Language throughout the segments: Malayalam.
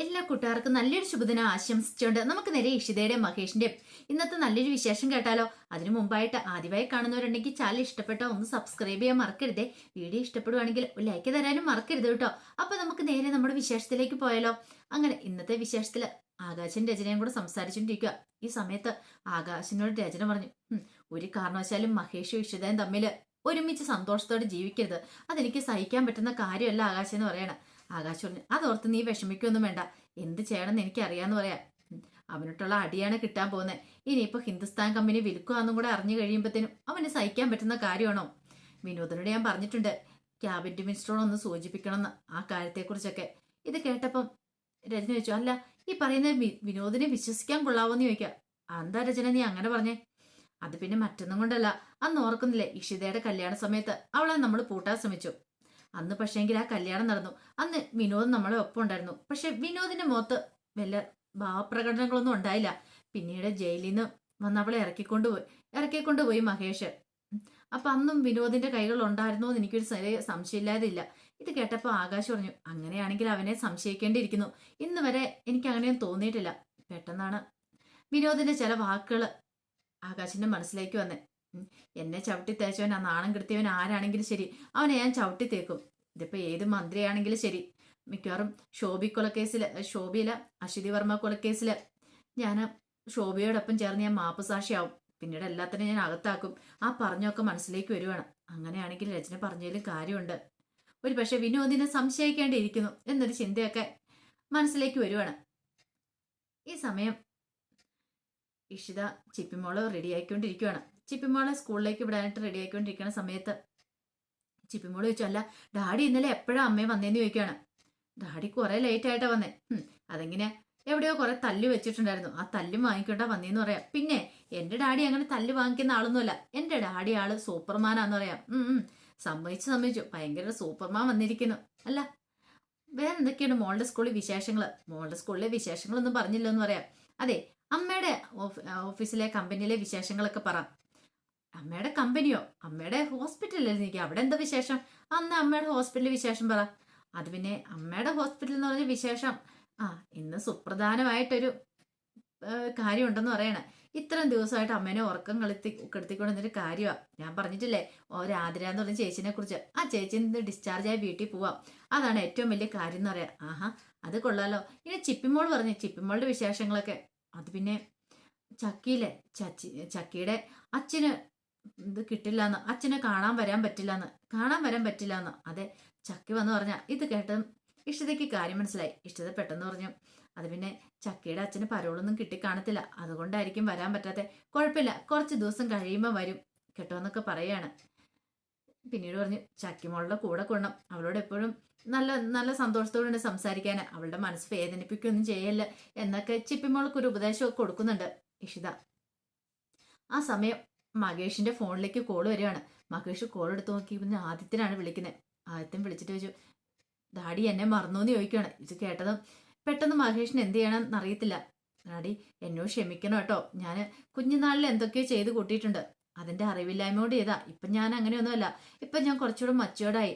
എല്ലാ കൂട്ടുകാർക്കും നല്ലൊരു ശുഭദിനം ആശംസിച്ചുകൊണ്ട് നമുക്ക് നേരെ ഇഷിതയുടെയും മഹേഷിന്റെയും ഇന്നത്തെ നല്ലൊരു വിശേഷം കേട്ടാലോ? അതിനു മുമ്പായിട്ട് ആദ്യമായി കാണുന്നവരുണ്ടെങ്കിൽ ചാനൽ ഇഷ്ടപ്പെട്ടോ ഒന്ന് സബ്സ്ക്രൈബ് ചെയ്യാൻ മറക്കരുതേ. വീഡിയോ ഇഷ്ടപ്പെടുവാണെങ്കിൽ ലൈക്ക് തരാനും മറക്കരുത് കേട്ടോ. അപ്പൊ നമുക്ക് നേരെ നമ്മുടെ വിശേഷത്തിലേക്ക് പോയാലോ? അങ്ങനെ ഇന്നത്തെ വിശേഷത്തിൽ ആകാശൻ രചനയും കൂടെ സംസാരിച്ചുകൊണ്ടിരിക്കുക ഈ സമയത്ത് ആകാശിനോട് രചന പറഞ്ഞു "ഉം, ഒരു കാരണവശാലും മഹേഷും ഇഷിതയും തമ്മിൽ ഒരുമിച്ച് സന്തോഷത്തോടെ ജീവിക്കരുത്. അതെനിക്ക് സഹിക്കാൻ പറ്റുന്ന കാര്യമല്ല ആകാശം എന്ന് പറയണ. ആകാശ് പറഞ്ഞു അതോർത്ത് നീ വിഷമിക്കൊന്നും വേണ്ട. എന്ത് ചെയ്യണമെന്ന് എനിക്ക് എനിക്കറിയാന്ന് പറയാം. അവനോട്ടുള്ള അടിയാണ് കിട്ടാൻ പോകുന്നത് ഇനിയിപ്പോൾ ഹിന്ദുസ്ഥാൻ കമ്പനി വിൽക്കുകയെന്നും കൂടെ അറിഞ്ഞു കഴിയുമ്പോഴത്തേനും അവന് സഹിക്കാൻ പറ്റുന്ന കാര്യമാണോ? വിനോദനോട് ഞാൻ പറഞ്ഞിട്ടുണ്ട്. ക്യാബിനറ്റ് മിനിസ്റ്ററോട് ഒന്ന് സൂചിപ്പിക്കണമെന്ന് ആ കാര്യത്തെക്കുറിച്ചൊക്കെ. ഇത് കേട്ടപ്പം രചന ചോദിച്ചു അല്ല ഈ പറയുന്ന വിനോദിനെ വിശ്വസിക്കാൻ കൊള്ളാവോന്ന് ചോദിക്കാം. എന്താ രചന നീ അങ്ങനെ പറഞ്ഞേ? അത് പിന്നെ മറ്റൊന്നും കൊണ്ടല്ല. അന്ന് ഓർക്കുന്നില്ലേ ഇഷിതയുടെ കല്യാണ സമയത്ത് അവളെ നമ്മൾ പൂട്ടാൻ ശ്രമിച്ചു. അന്ന് പക്ഷേങ്കിൽ ആ കല്യാണം നടന്നു. അന്ന് വിനോദ് നമ്മളെ ഒപ്പം ഉണ്ടായിരുന്നു. പക്ഷെ വിനോദിന്റെ മുഖത്ത് വല്ല ഭാവപ്രകടനങ്ങളൊന്നും ഉണ്ടായില്ല. പിന്നീട് ജയിലിൽ നിന്ന് വന്ന് അവളെ ഇറക്കിക്കൊണ്ടുപോയി. ഇറക്കിക്കൊണ്ടുപോയി മഹേഷ്. അപ്പൊ അന്നും വിനോദിന്റെ കൈകൾ ഉണ്ടായിരുന്നോ എന്ന് എനിക്കൊരു സംശയമില്ലാതില്ല. ഇത് കേട്ടപ്പോൾ ആകാശ് പറഞ്ഞു അങ്ങനെയാണെങ്കിൽ അവനെ സംശയിക്കേണ്ടിയിരിക്കുന്നു. ഇന്ന് വരെ എനിക്ക് അങ്ങനെയൊന്നും തോന്നിയിട്ടില്ല. പെട്ടെന്നാണ്. വിനോദിന്റെ ചില വാക്കുകൾ ആകാശിന്റെ മനസ്സിലേക്ക് വന്നേ. എന്നെ ചവിട്ടി തേച്ചവൻ ആ നാണം കെടുത്തിയവൻ ആരാണെങ്കിലും ശരി. അവനെ ഞാൻ ചവിട്ടി തേക്കും. ഇതിപ്പോ ഏത് മന്ത്രിയാണെങ്കിലും ശരി. മിക്കവാറും ശോഭി കൊലക്കേസിൽ ശോഭിയില അശ്വതി വർമ്മ കൊലക്കേസിൽ ഞാൻ ശോഭയോടൊപ്പം ചേർന്ന് ഞാൻ മാപ്പ് സാക്ഷിയാവും. പിന്നീട് എല്ലാത്തിനും ഞാൻ അകത്താക്കും. ആ പറഞ്ഞൊക്കെ മനസ്സിലേക്ക് വരുവാണ്. അങ്ങനെയാണെങ്കിൽ രചന പറഞ്ഞതിലും കാര്യമുണ്ട്. ഒരു പക്ഷെ വിനോദിനെ സംശയിക്കേണ്ടിയിരിക്കുന്നു എന്നൊരു ചിന്തയൊക്കെ മനസ്സിലേക്ക് വരുവാണ്. ഈ സമയം ഇഷിത ചിപ്പിമോൾ റെഡിയായിക്കൊണ്ടിരിക്കുവാണ്. ചിപ്പിമോളെ സ്കൂളിലേക്ക് വിടാനായിട്ട് റെഡിയായിക്കൊണ്ടിരിക്കുന്ന സമയത്ത് ചിപ്പിമോൾ ചോദിച്ചു അല്ല ഡാഡി ഇന്നലെ എപ്പോഴാ അമ്മയെ വന്നേന്ന് ചോദിക്കുകയാണ്. ഡാഡി കുറെ ലേറ്റ് ആയിട്ടാ വന്നേ. അതെങ്ങനെയാ? അതെങ്ങനെ എവിടെയോ കുറെ തല്ല് വെച്ചിട്ടുണ്ടായിരുന്നു. ആ തല്ല് വാങ്ങിക്കൊണ്ടാ വന്നേന്ന് പറയാം. പിന്നെ എന്റെ ഡാഡി അങ്ങനെ തല്ല് വാങ്ങിക്കുന്ന ആളൊന്നുമല്ല. എന്റെ ഡാഡി ആൾ സൂപ്പർമാനാന്ന് പറയാം. ഉം സമ്മതിച്ചു സമ്മതിച്ചു. ഭയങ്കര സൂപ്പർമാൻ വന്നിരിക്കുന്നു. അല്ല വേറെ എന്തൊക്കെയാണ് മോളുടെ സ്കൂളിൽ വിശേഷങ്ങൾ മോളുടെ സ്കൂളിലെ വിശേഷങ്ങളൊന്നും പറഞ്ഞില്ലെന്ന് പറയാം. അതെ അമ്മയുടെ ഓഫീസിലെ കമ്പനിയിലെ വിശേഷങ്ങളൊക്കെ പറ. അമ്മയുടെ കമ്പനിയോ? അമ്മയുടെ ഹോസ്പിറ്റലിൽ നിൽക്കുക അവിടെ എന്താ വിശേഷം? അന്ന് അമ്മയുടെ ഹോസ്പിറ്റലിൽ വിശേഷം പറ. അത് പിന്നെ അമ്മയുടെ ഹോസ്പിറ്റൽ എന്ന് പറഞ്ഞ വിശേഷം. ആ ഇന്ന് സുപ്രധാനമായിട്ടൊരു കാര്യമുണ്ടെന്ന് പറയണേ. ഇത്രയും ദിവസമായിട്ട് അമ്മേനെ ഉറക്കം കളിത്തി കെടുത്തിക്കൊണ്ടിരുന്നൊരു കാര്യമാണ് ഞാൻ പറഞ്ഞിട്ടില്ലേ ഓ രാതിര എന്ന് പറഞ്ഞ ചേച്ചിനെ കുറിച്ച്. ആ ചേച്ചി നിന്ന് ഡിസ്ചാർജ് ആയി വീട്ടിൽ പോവാം. അതാണ് ഏറ്റവും വലിയ കാര്യം എന്ന് പറയാം. ആഹാ അത് കൊള്ളാലോ. ഇനി ചിപ്പിമോൾ പറഞ്ഞു ചിപ്പിമോളുടെ വിശേഷങ്ങളൊക്കെ. അത് പിന്നെ ചക്കിയിലെ ചച്ചി ചക്കിയുടെ അച്ഛന് ഇത് കിട്ടില്ല എന്ന് അച്ഛനെ കാണാൻ വരാൻ പറ്റില്ല എന്ന് കാണാൻ വരാൻ പറ്റില്ല എന്ന് അതെ ചക്കി വന്ന് പറഞ്ഞ ഇത് കേട്ട് ഇഷ്ടതയ്ക്ക് കാര്യം മനസ്സിലായി. ഇഷ്ടത പെട്ടെന്ന് പറഞ്ഞു അത് പിന്നെ ചക്കിയുടെ അച്ഛന് പരോളൊന്നും കിട്ടിക്കാണത്തില്ല. അതുകൊണ്ടായിരിക്കും വരാൻ പറ്റാത്ത. കുഴപ്പമില്ല കുറച്ച് ദിവസം കഴിയുമ്പോൾ വരും കേട്ടോ എന്നൊക്കെ പറയാണ്. പിന്നീട് പറഞ്ഞു ചക്കിമോളുടെ കൂടെ കൊള്ളണം. അവളോട് എപ്പോഴും നല്ല നല്ല സന്തോഷത്തോടെ സംസാരിക്കാൻ അവളുടെ മനസ്സ് വേദനിപ്പിക്കുകയൊന്നും ചെയ്യല്ല എന്നൊക്കെ ചിപ്പിമോൾക്ക് ഒരു ഉപദേശമൊക്കെ കൊടുക്കുന്നുണ്ട് ഇഷിത. ആ സമയം മകേഷിന്റെ ഫോണിലേക്ക് കോൾ വരികയാണ്. മകേഷ് കോൾ എടുത്ത് നോക്കി പിന്നെ ആദിത്യനാണ് വിളിക്കുന്നത് ആദിത്യൻ വിളിച്ചിട്ട് ചോദിച്ചു ഡാഡി എന്നെ മറന്നു എന്ന് ചോദിക്കുകയാണ് ഇത് കേട്ടതും പെട്ടെന്ന് മഹേഷിന് എന്ത് ചെയ്യണമെന്ന് അറിയത്തില്ല. ഡാഡി എന്നോട് ക്ഷമിക്കണം കേട്ടോ. ഞാൻ കുഞ്ഞുനാളിൽ എന്തൊക്കെയോ ചെയ്ത് കൂട്ടിയിട്ടുണ്ട്. അതിന്റെ അറിവില്ലായ്മ കൊണ്ട് ചെയ്താ. ഇപ്പൊ ഞാൻ അങ്ങനെയൊന്നുമല്ല. ഇപ്പൊ ഞാൻ കുറച്ചുകൂടെ മച്ചുവേർഡായി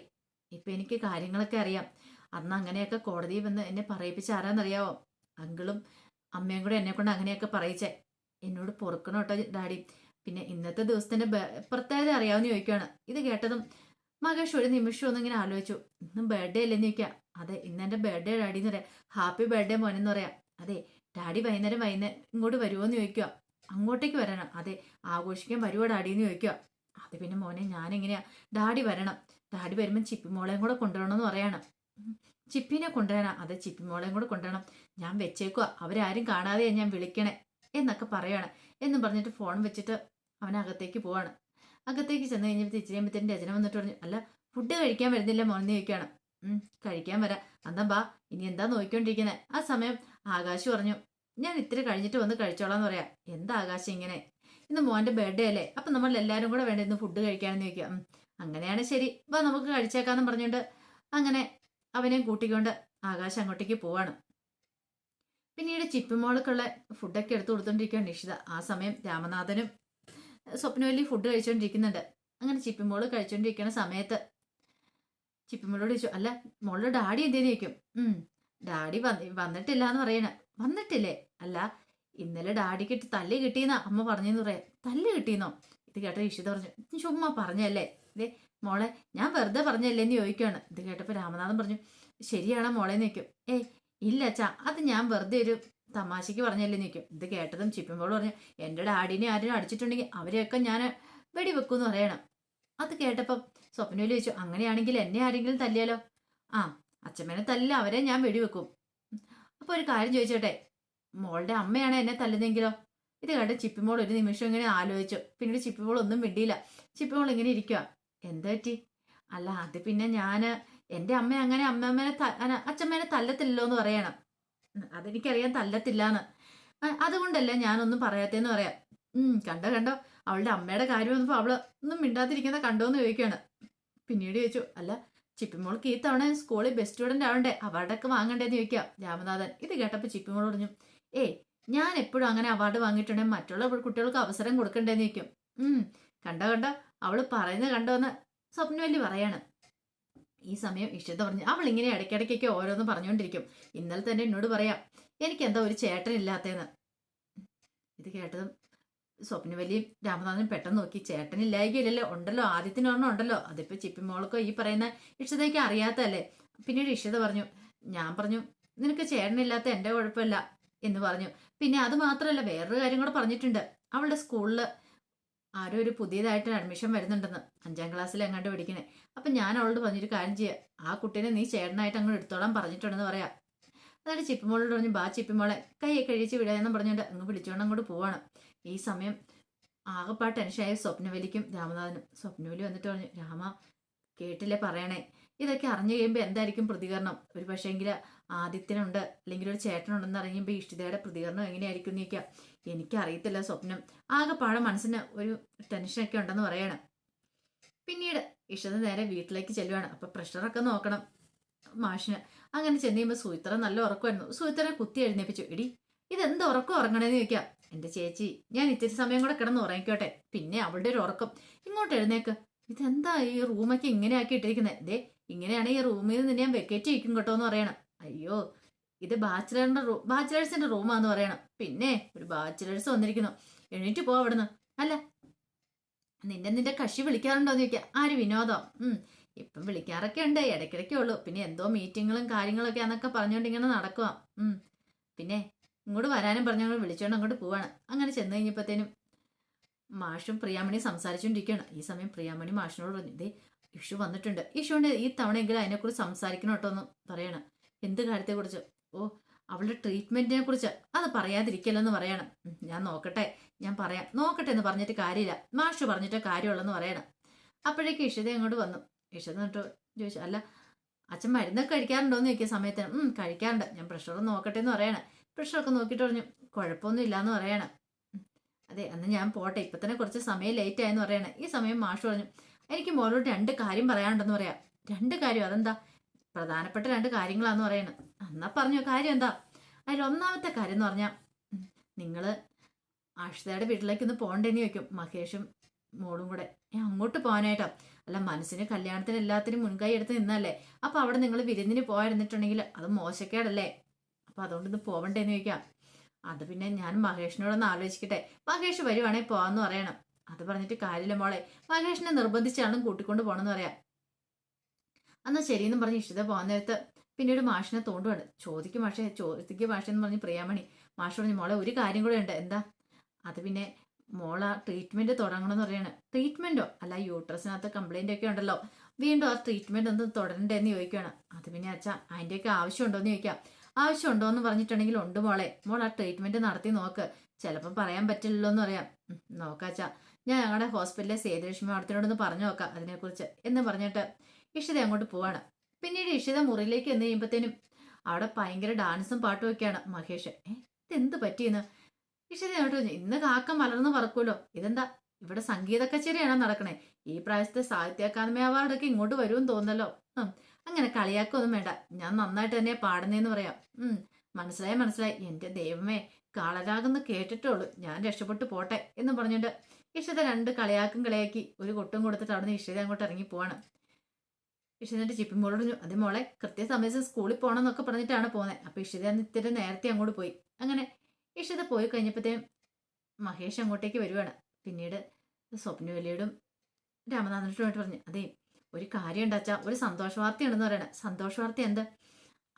ഇപ്പൊ എനിക്ക് കാര്യങ്ങളൊക്കെ അറിയാം. അന്ന് അങ്ങനെയൊക്കെ കോടതിയിൽ വന്ന് എന്നെ പറയിപ്പിച്ച ആരാന്നറിയാവോ? അങ്കിളും അമ്മയും കൂടെ എന്നെ കൊണ്ട് അങ്ങനെയൊക്കെ പറയിച്ചേ. എന്നോട് പൊറുക്കണം കേട്ടോ ഡാഡി. പിന്നെ ഇന്നത്തെ ദിവസത്തിന്റെ പ്രത്യേകത അറിയാവുന്ന ചോദിക്കുകയാണ് ഇത് കേട്ടതും മകേഷ് ഒരു നിമിഷം ഒന്നും ഇങ്ങനെ ആലോചിച്ചു. ഇന്നും ബർത്ത്ഡേ അല്ലെന്ന് ചോദിക്കാം അതെ ഇന്ന് എന്റെ ബർത്ത്ഡേ ഡാഡി എന്ന് പറയാം. ഹാപ്പി ബർത്ത്ഡേ മോനെന്ന് പറയാം. അതെ ഡാഡി വൈകുന്നേരം വൈകുന്നേരം ഇങ്ങോട്ട് വരുമോ എന്ന് ചോദിക്കുക. അങ്ങോട്ടേക്ക് വരണം. അതെ ആഘോഷിക്കാൻ വരുമോ ഡാഡി എന്ന് ചോദിക്കുക. അത് പിന്നെ മോനെ ഞാൻ എങ്ങനെയാ ഡാഡി വരണം. ഡാഡി വരുമ്പോൾ ചിപ്പി മോളെയും കൂടെ കൊണ്ടുവരണമെന്ന് പറയാണ്. ചിപ്പിനെ കൊണ്ടുവരാനാ? അതെ ചിപ്പി മോളെയും കൂടെ കൊണ്ടുവരണം. ഞാൻ വെച്ചേക്കുക അവരാരും കാണാതെ ഞാൻ വിളിക്കണേ എന്നൊക്കെ പറയാണ്. എന്നും പറഞ്ഞിട്ട് ഫോൺ വെച്ചിട്ട് അവൻ അകത്തേക്ക് പോവാണ്. അകത്തേക്ക് ചെന്ന് കഴിഞ്ഞപ്പോൾ ഇച്ചിരി കഴിയുമ്പോഴത്തേനും രചന വന്നിട്ട് പറഞ്ഞു അല്ല ഫുഡ് കഴിക്കാൻ വരുന്നില്ല മോനെന്ന് ചോദിക്കുകയാണ്. കഴിക്കാൻ വരാം. അന്നാ ബാ ഇനി എന്താ നോക്കിക്കൊണ്ടിരിക്കുന്നത് ആ സമയം ആകാശ് പറഞ്ഞു ഞാൻ ഇത്തിരി കഴിഞ്ഞിട്ട് വന്ന് കഴിച്ചോളാന്ന് പറയാം. എന്താ ആകാശം ഇങ്ങനെ? ഇന്ന് മോന്റെ ബർത്ത്ഡേ അല്ലേ? അപ്പം നമ്മൾ എല്ലാവരും കൂടെ വേണ്ട ഇന്ന് ഫുഡ് കഴിക്കാമെന്ന് ചോദിക്കാം അങ്ങനെയാണ് ശരി. വാ നമുക്ക് കഴിച്ചേക്കാന്ന് പറഞ്ഞുകൊണ്ട് അങ്ങനെ അവനെയും കൂട്ടിക്കൊണ്ട് ആകാശം അങ്ങോട്ടേക്ക് പോവാണ്. പിന്നീട് ചിപ്പിമോൾക്കുള്ള ഫുഡൊക്കെ എടുത്തു കൊടുത്തോണ്ടിരിക്കുകയാണ് നിഷിത. ആ സമയം രാമനാഥനും സ്വപ്നവല്ലി ഫുഡ് കഴിച്ചുകൊണ്ടിരിക്കുന്നുണ്ട് അങ്ങനെ ചിപ്പിമോൾ കഴിച്ചുകൊണ്ടിരിക്കുന്ന സമയത്ത് ചിപ്പിമോളോട് ചോദിച്ചു അല്ല മോളുടെ ഡാഡി എന്തേന്ന് ചോദിക്കും? ഡാഡി വന്ന് വന്നിട്ടില്ല എന്ന് പറയണ. വന്നിട്ടില്ലേ? അല്ല ഇന്നലെ ഡാഡിക്ക് തല്ല് കിട്ടിയെന്നാ അമ്മ പറഞ്ഞെന്ന് പറയാം. തല്ല് കിട്ടിയെന്നോ? ഇത് കേട്ട ഇഷിത പറഞ്ഞു. "നീ ചുമ്മാ പറഞ്ഞല്ലേ? ഇതേ മോളെ ഞാൻ വെറുതെ പറഞ്ഞല്ലേ? എന്ന് ചോദിക്കുകയാണ് ഇത് കേട്ടപ്പോൾ രാമനാഥൻ പറഞ്ഞു ശരിയാണോ മോളെ നിൽക്കും ഏയ് ഇല്ല അച്ഛാ അത് ഞാൻ വെറുതെ ഒരു തമാശയ്ക്ക് പറഞ്ഞല്ലേ നിൽക്കും ഇത് കേട്ടതും ചിപ്പിമ്പോഴും പറഞ്ഞു എന്റെ ഡാഡിനെ ആരും അടിച്ചിട്ടുണ്ടെങ്കിൽ അവരെയൊക്കെ ഞാൻ വെടിവെക്കുമെന്ന് പറയണം. അത് കേട്ടപ്പം സ്വപ്നയിൽ ചോദിച്ചു അങ്ങനെയാണെങ്കിൽ എന്നെ ആരെങ്കിലും തല്ലിയാലോ? ആ അച്ഛമ്മേനെ തല്ല അവരെ ഞാൻ വെടിവെക്കും. അപ്പോൾ ഒരു കാര്യം ചോദിച്ചോട്ടെ മോളുടെ അമ്മയാണ് എന്നെ തല്ലുന്നെങ്കിലോ ഇത് കേട്ട് ചിപ്പിമോൾ ഒരു നിമിഷം ഇങ്ങനെ ആലോചിച്ചു. പിന്നീട് ചിപ്പിമോൾ ഒന്നും മിണ്ടിയില്ല. ചിപ്പിമോൾ ഇങ്ങനെ ഇരിക്കുക എന്താ പറ്റി? അല്ല അത് പിന്നെ ഞാൻ എന്റെ അമ്മ അങ്ങനെ അമ്മമ്മേനെ അച്ഛമ്മേനെ തല്ലത്തില്ലല്ലോ എന്ന് പറയണം. അതെനിക്കറിയാൻ തല്ലത്തില്ലാന്ന്. അതുകൊണ്ടല്ല ഞാനൊന്നും പറയാത്തേന്ന് പറയാം. ഉം കണ്ടോ കണ്ടോ? അവളുടെ അമ്മയുടെ കാര്യം വന്നപ്പോൾ അവൾ ഒന്നും മിണ്ടാതിരിക്കുന്ന കണ്ടോന്ന് ചോദിക്കുകയാണ് പിന്നീട് ചോദിച്ചു അല്ല ചിപ്പിമോൾക്ക് ഈ തവണ സ്കൂളിൽ ബെസ്റ്റ് സ്റ്റുഡന്റ് ആവണ്ടേ? അവാർഡൊക്കെ വാങ്ങണ്ടേന്ന് ചോദിക്കാം. രാമനാഥൻ ഇത് കേട്ടപ്പോൾ ചിപ്പിമോൾ പറഞ്ഞു ഏ ഞാൻ എപ്പോഴും അങ്ങനെ അവാർഡ് വാങ്ങിയിട്ടുണ്ടെങ്കിൽ മറ്റുള്ള കുട്ടികൾക്ക് അവസരം കൊടുക്കണ്ടേന്ന് ചോദിക്കും. ഉം കണ്ടോ കണ്ടോ? അവൾ പറയുന്നത് കണ്ടോന്ന് സ്വപ്നവല്ലി പറയാണ്. ഈ സമയം ഇഷിത പറഞ്ഞു അവൾ ഇങ്ങനെ ഇടയ്ക്കിടയ്ക്കൊക്കെ ഓരോന്ന് പറഞ്ഞുകൊണ്ടിരിക്കും ഇന്നലെ തന്നെ എന്നോട് പറയാം എനിക്ക് എന്താ ഒരു ചേട്ടൻ ഇല്ലാത്തേന്ന് ഇത് കേട്ടതും സ്വപ്നവലിയും രാമനാഥനും പെട്ടെന്ന് നോക്കി ചേട്ടനില്ലായികയില്ലല്ലോ ഉണ്ടല്ലോ ആദ്യത്തിന് ഒരെണ്ണം ഉണ്ടല്ലോ. അതിപ്പോ ചിപ്പി ചിപ്പിമോൾക്കോ ഈ പറയുന്ന ഇഷ്ടതയ്ക്ക് അറിയാത്തല്ലേ പിന്നീട് ഇഷ്ടത പറഞ്ഞു ഞാൻ പറഞ്ഞു നിനക്ക് ചേട്ടനില്ലാത്ത എന്റെ കുഴപ്പമില്ല എന്ന് പറഞ്ഞു. പിന്നെ അത് മാത്രമല്ല വേറൊരു കാര്യം കൂടെ പറഞ്ഞിട്ടുണ്ട്. അവളുടെ സ്കൂളിൽ ആരോ ഒരു പുതിയതായിട്ട് അഡ്മിഷൻ വരുന്നുണ്ടെന്ന് അഞ്ചാം ക്ലാസ്സിൽ എങ്ങാണ്ട് പഠിക്കണേ. അപ്പം ഞാൻ അവളോട് പറഞ്ഞൊരു കാര്യം ചെയ്യുക ആ കുട്ടീനെ നീ ചേട്ടനായിട്ട് അങ്ങോട്ട് എടുത്തോളാൻ പറഞ്ഞിട്ടുണ്ടെന്ന് പറയാം. എന്നിട്ട് ചിപ്പിമോളോട് പറഞ്ഞു ബാ ചിപ്പിമോളെ കൈ കഴിച്ച് വിടാമെന്ന് പറഞ്ഞുകൊണ്ട് അങ്ങ് വിളിച്ചോണ്ട് അങ്ങോട്ട് പോവാണ്. ഈ സമയം ആകെപ്പാ ടെൻഷനായ സ്വപ്നവലിക്കും രാമനാഥനും. സ്വപ്നവലി വന്നിട്ട് പറഞ്ഞു രാമ കേട്ടില്ലേ പറയണേ? ഇതൊക്കെ അറിഞ്ഞു കഴിയുമ്പോൾ എന്തായിരിക്കും പ്രതികരണം? ഒരു പക്ഷേങ്കിൽ ആദിത്യനുണ്ട് അല്ലെങ്കിൽ ഒരു ചേട്ടനുണ്ടെന്ന് അറിയുമ്പോൾ ഇഷ്ടിതയുടെ പ്രതികരണം എങ്ങനെയായിരിക്കും എന്ന് ചോദിക്കാം. എനിക്കറിയത്തില്ല സ്വപ്നം. ആകെപ്പാടെ മനസ്സിന് ഒരു ടെൻഷനൊക്കെ ഉണ്ടെന്ന് പറയണം. പിന്നീട് ഇഷ്ടത നേരെ വീട്ടിലേക്ക് ചെല്ലുവാണ്. അപ്പൊ പ്രഷറൊക്കെ നോക്കണം. മാഷിന് അങ്ങനെ ചെന്ന് കഴിയുമ്പോൾ സുഹിത്ര നല്ല ഉറക്കമായിരുന്നു. സുഹിത്രനെ കുത്തി എഴുന്നേപ്പിച്ചു. എടി ഇതെന്ത് ഉറക്കം ഉറങ്ങണേന്ന് ചോദിക്കാം. എന്റെ ചേച്ചി ഞാൻ ഇത്തിരി സമയം കൂടെ കിടന്ന് ഉറങ്ങിക്കോട്ടെ. പിന്നെ അവളുടെ ഒരു ഉറക്കം. ഇങ്ങോട്ട് എഴുന്നേക്ക്. ഇതെന്താ ഈ റൂമൊക്കെ ഇങ്ങനെ ആക്കി ഇട്ടിരിക്കുന്നത് ദേ ഇങ്ങനെയാണ് ഈ റൂമിൽ നിന്ന് ഞാൻ വെക്കേറ്റ് ചെയ്യിക്കും കേട്ടോ എന്ന് പറയണം. അയ്യോ ഇത് ബാച്ചിലറിന്റെ റൂം ബാച്ചിലേഴ്സിന്റെ റൂമാന്ന് പറയണം. പിന്നെ ഒരു ബാച്ചിലേഴ്സ് വന്നിരിക്കുന്നു. എണീറ്റ് പോ അവിടുന്ന്. അല്ല നിന്നെ നിന്റെ കക്ഷി വിളിക്കാറുണ്ടോന്ന് ചോദിക്കാം. ആര്? വിനോദം. ഉം. ഇപ്പം വിളിക്കാറൊക്കെ ഉണ്ട്. ഇടയ്ക്കിടയ്ക്കേ ഉള്ളൂ. പിന്നെ എന്തോ മീറ്റിങ്ങുകളും കാര്യങ്ങളൊക്കെ എന്നൊക്കെ പറഞ്ഞുകൊണ്ട് ഇങ്ങനെ നടക്കുക ഉം. പിന്നെ ഇങ്ങോട്ട് വരാനും പറഞ്ഞുകൊണ്ട് വിളിച്ചോണ്ട് അങ്ങോട്ട് പോവാണ്. അങ്ങനെ ചെന്ന് കഴിഞ്ഞപ്പോഴത്തേനും മാഷും പ്രിയാമണി സംസാരിച്ചുകൊണ്ടിരിക്കുകയാണ് ഈ സമയം പ്രിയാമണി മാഷിനോട് പറഞ്ഞു ഇതേ ഇഷു വന്നിട്ടുണ്ട്. ഇഷുണ്ട് ഈ തവണയെങ്കിലും അതിനെക്കുറിച്ച് സംസാരിക്കണം കേട്ടോ എന്ന് പറയണം. എന്ത് കാര്യത്തെക്കുറിച്ച്? ഓ അവളുടെ ട്രീറ്റ്മെന്റിനെ കുറിച്ച്. അത് പറയാതിരിക്കല്ലെന്ന് പറയണം. ഞാൻ നോക്കട്ടെ. ഞാൻ പറയാം. നോക്കട്ടെ എന്ന് പറഞ്ഞിട്ട് കാര്യമില്ല. മാഷ് പറഞ്ഞിട്ട് കാര്യമുള്ളെന്ന് പറയണം. അപ്പോഴേക്ക് ഇഷിത അങ്ങോട്ട് വന്നു. ഇഷിത എന്നിട്ട് ചോദിച്ചു അല്ല അച്ഛൻ മരുന്നൊക്കെ കഴിക്കാറുണ്ടോ? എന്ന് ചോദിക്കിയ സമയത്തിന് ഉം കഴിക്കാറുണ്ട്. ഞാൻ പ്രഷർ നോക്കട്ടെ എന്ന് പറയണം. പ്രഷറൊക്കെ നോക്കിയിട്ട് പറഞ്ഞു കുഴപ്പമൊന്നും ഇല്ലാന്ന് പറയണം. അതെ അന്ന് ഞാൻ പോട്ടെ. ഇപ്പൊ തന്നെ കുറച്ച് സമയം ലേറ്റ് ആയെന്ന് പറയണം. ഈ സമയം മാഷ് പറഞ്ഞു എനിക്ക് മോളോട് രണ്ട് കാര്യം പറയാനുണ്ടെന്ന് പറയാം. രണ്ട് കാര്യം? അതെന്താ? പ്രധാനപ്പെട്ട രണ്ട് കാര്യങ്ങളാന്ന് പറയണം. എന്നാ പറഞ്ഞു കാര്യം എന്താ? അതിൽ ഒന്നാമത്തെ കാര്യം എന്ന് പറഞ്ഞാൽ നിങ്ങൾ ആഷിതയുടെ വീട്ടിലേക്ക് ഒന്ന് പോകണ്ടേന്ന് ചോദിക്കും മഹേഷും മോളും കൂടെ. അങ്ങോട്ട് പോകാനായിട്ടോ? അല്ല മനസ്സിന് കല്യാണത്തിന് എല്ലാത്തിനും മുൻകൈ എടുത്ത് നിന്നല്ലേ? അപ്പൊ അവിടെ നിങ്ങൾ വിരുന്നിന് പോയിരുന്നിട്ടുണ്ടെങ്കിൽ അത് മോശക്കേടല്ലേ? അപ്പൊ അതുകൊണ്ട് ഇന്ന് പോവണ്ടേന്ന് ചോദിക്കാം. അത് പിന്നെ ഞാൻ മഹേഷിനോടൊന്ന് ആലോചിക്കട്ടെ. മഹേഷ് വരുവാണെങ്കിൽ പോവാന്ന് പറയണം. അത് പറഞ്ഞിട്ട് കാര്യമില്ല മോളെ. മഹേഷിനെ നിർബന്ധിച്ചാണ് കൂട്ടിക്കൊണ്ട് പോകണമെന്ന് പറയാം. എന്നാ ശരിയെന്നും പറഞ്ഞ് ഇഷ്ടത പോകാൻ നേരത്ത് പിന്നീട് മാഷിനെ തോണ്ടുവാണ്. ചോദിക്കും മാഷെ ചോദിക്കും മാഷ എന്ന് പറഞ്ഞ് പ്രിയാമണി. മാഷ് പറഞ്ഞു മോളെ ഒരു കാര്യം കൂടെ ഉണ്ട്. എന്താ? അത് പിന്നെ മോള ട്രീറ്റ്മെന്റ് തുടങ്ങണമെന്ന് പറയാണ്. ട്രീറ്റ്മെന്റോ അല്ല യൂട്രസിനകത്ത് കംപ്ലൈന്റ് ഒക്കെ ഉണ്ടല്ലോ. വീണ്ടും ആ ട്രീറ്റ്മെന്റ് ഒന്ന് തുടരണ്ടേന്ന് ചോദിക്കുകയാണ് അത് പിന്നെ അച്ഛാ അതിന്റെയൊക്കെ ആവശ്യമുണ്ടോ എന്ന് ചോദിക്കാം. ആവശ്യമുണ്ടോ എന്ന് പറഞ്ഞിട്ടുണ്ടെങ്കിൽ ഉണ്ട് മോളെ. മോൾ ആ ട്രീറ്റ്മെന്റ് നടത്തി നോക്ക്. ചിലപ്പോൾ പറയാൻ പറ്റില്ലല്ലോ എന്ന് പറയാം നോക്കാച്ചാ ഞാൻ ഞങ്ങളുടെ ഹോസ്പിറ്റലിലെ സേതുലക്ഷ്മി മാഡത്തിനോടൊന്ന് പറഞ്ഞു നോക്കാം അതിനെക്കുറിച്ച് എന്ന് പറഞ്ഞിട്ട് ഇഷിത അങ്ങോട്ട് പോവാണ്. പിന്നീട് ഇഷിത മുറിയിലേക്ക് എന്ന് കഴിയുമ്പോഴത്തേനും അവിടെ ഭയങ്കര ഡാൻസും പാട്ടും ഒക്കെയാണ്. മഹേഷ് ഇതെന്ത് പറ്റിയെന്ന്? ഇഷിത പറഞ്ഞു ഇന്ന് കാക്ക മലർന്ന് പറക്കുമല്ലോ ഇതെന്താ? ഇവിടെ സംഗീത കച്ചേരിയാണോ നടക്കണേ? ഈ പ്രായത്തെ സാഹിത്യ അക്കാദമി അവാർഡൊക്കെ ഇങ്ങോട്ട് വരുമെന്ന് തോന്നല്ലോ അങ്ങനെ കളിയാക്കൊന്നും വേണ്ട. ഞാൻ നന്നായിട്ട് തന്നെ പാടുന്നേന്ന് പറയാം. ഉം മനസ്സിലായി മനസ്സിലായി. എന്റെ ദൈവമേ കാളരാഗെന്ന് കേട്ടിട്ടുള്ളൂ ഞാൻ രക്ഷപ്പെട്ടു പോട്ടെ എന്ന് പറഞ്ഞിട്ട് ഇഷിത രണ്ട് കളിയാക്കും കളിയാക്കി ഒരു കൊട്ടും കൊടുത്തിട്ട് അവിടുന്ന് ഇഷിത അങ്ങോട്ട് ഇറങ്ങി പോവാണ്. ഇഷിതന്റെ ചിപ്പിമോളോട് പറഞ്ഞു അതെ മോളെ കൃത്യസമയത്ത് സ്കൂളിൽ പോകണം എന്നൊക്കെ പറഞ്ഞിട്ടാണ് പോകുന്നത് അപ്പൊ ഇഷിത ഇത്തിരി നേരത്തെ അങ്ങോട്ട് പോയി. അങ്ങനെ ഇഷിത പോയി കഴിഞ്ഞപ്പോഴത്തേക്കും മഹേഷ് അങ്ങോട്ടേക്ക് വരുവാണ്. പിന്നീട് സ്വപ്നവലിയോടും രാമനാഥനോട്ടുമായിട്ട് പറഞ്ഞു അതെ ഒരു കാര്യം ഉണ്ടാച്ചാ ഒരു സന്തോഷ വാർത്തയുണ്ടെന്ന് പറയണേ. സന്തോഷ വാർത്ത എന്ത്?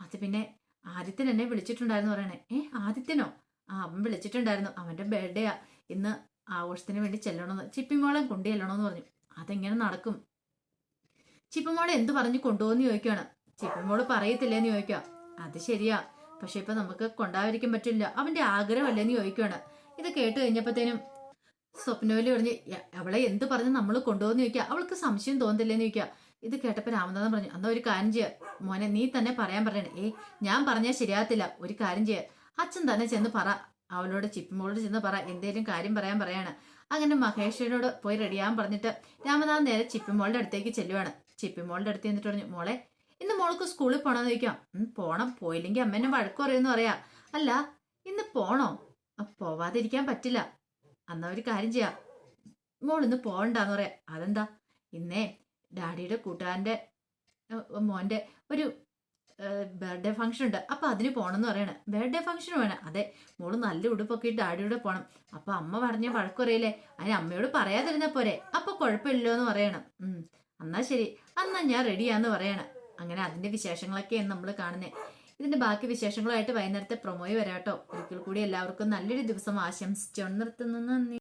അത് പിന്നെ ആദിത്യൻ എന്നെ വിളിച്ചിട്ടുണ്ടായിരുന്നു പറയണേ. ഏ ആദിത്യനോ? ആ അവൻ വിളിച്ചിട്ടുണ്ടായിരുന്നു. ബർത്ത്ഡേ ആ ഇന്ന് ആഘോഷത്തിന് വേണ്ടി ചെല്ലണമെന്ന് ചിപ്പിമോളെ കൊണ്ടു ചെല്ലണമെന്ന് പറഞ്ഞു. അതെങ്ങനെ നടക്കും? ചിപ്പിമോളെ എന്ത് പറഞ്ഞു കൊണ്ടുപോകുന്ന ചോദിക്കുകയാണ് ചിപ്പിമോൾ പറയത്തില്ലേന്ന് ചോദിക്കുക അത് ശരിയാ. പക്ഷെ ഇപ്പൊ നമുക്ക് കൊണ്ടാവാതിരിക്കാൻ പറ്റില്ല. അവന്റെ ആഗ്രഹമല്ലേന്ന് ചോദിക്കുകയാണ് ഇത് കേട്ട് കഴിഞ്ഞപ്പോഴത്തേനും സ്വപ്നവലി പറഞ്ഞ് "യ- അവളെ എന്ത് പറഞ്ഞ് നമ്മൾ കൊണ്ടുപോകുന്ന ചോദിക്കുക അവൾക്ക് സംശയം തോന്നുന്നില്ലെന്ന് ചോദിക്കുക ഇത് കേട്ടപ്പോൾ രാമനാഥൻ പറഞ്ഞു അന്നാ ഒരു കാര്യം ചെയ്യുക മോനെ നീ തന്നെ പറയാൻ പറയണേ. ഏ ഞാൻ പറഞ്ഞാൽ ശരിയാകത്തില്ല. ഒരു കാര്യം ചെയ്യുക അച്ഛൻ തന്നെ ചെന്ന് പറ. അവളോട് ചിപ്പിമോളോട് ചെന്ന് പറ. എന്തേലും കാര്യം പറയാൻ പറയാണ്. അങ്ങനെ മഹേഷിനോട് പോയി റെഡിയാകാൻ പറഞ്ഞിട്ട് രാമനാഥൻ നേരെ ചിപ്പിമോളുടെ അടുത്തേക്ക് ചെല്ലുവാണ്. ചിപ്പിമോളുടെ അടുത്ത് എന്നിട്ട് പറഞ്ഞു മോളെ ഇന്ന് മോൾക്ക് സ്കൂളിൽ പോകണമെന്ന് ചോദിക്കാം. പോണം. പോയില്ലെങ്കിൽ അമ്മേനെ വഴക്ക് പറയുമെന്ന് പറയാ. അല്ല ഇന്ന് പോണോ? "ആ, പോവാതിരിക്കാൻ പറ്റില്ല. അന്നാ ഒരു കാര്യം ചെയ്യാം. മോൾ ഇന്ന് പോകണ്ടെന്ന് പറയാം. അതെന്താ? ഇന്നേ ഡാഡിയുടെ കൂട്ടുകാരന്റെ മോന്റെ ഒരു ബർത്ത്ഡേ ഫംഗ്ഷൻ ഉണ്ട്. അപ്പൊ അതിന് പോണെന്ന് പറയണ. ബർത്ത്ഡേ ഫംഗ്ഷൻ വേണം. അതെ മോൾ നല്ല ഉടുപ്പൊക്കെ ഇട്ട് ഡാഡിയുടെ പോണം. അപ്പൊ അമ്മ പറഞ്ഞ വഴക്കുറയില്ലേ അതിന് അമ്മയോട് പറയാതിരുന്ന പോരെ. അപ്പൊ കുഴപ്പമില്ലല്ലോ എന്ന് പറയണം എന്നാ ശരി. എന്നാ ഞാൻ റെഡിയാന്ന് പറയണം. അങ്ങനെ അതിന്റെ വിശേഷങ്ങളൊക്കെയാണ് നമ്മൾ കാണുന്നത് ഇതിന്റെ ബാക്കി വിശേഷങ്ങളുമായിട്ട് വൈകുന്നേരത്തെ പ്രൊമോയി വരാട്ടോ. ഒരിക്കൽ കൂടി എല്ലാവർക്കും നല്ലൊരു ദിവസം ആശംസിച്ചുകൊണ്ട് നിർത്തുന്നു. നന്ദി.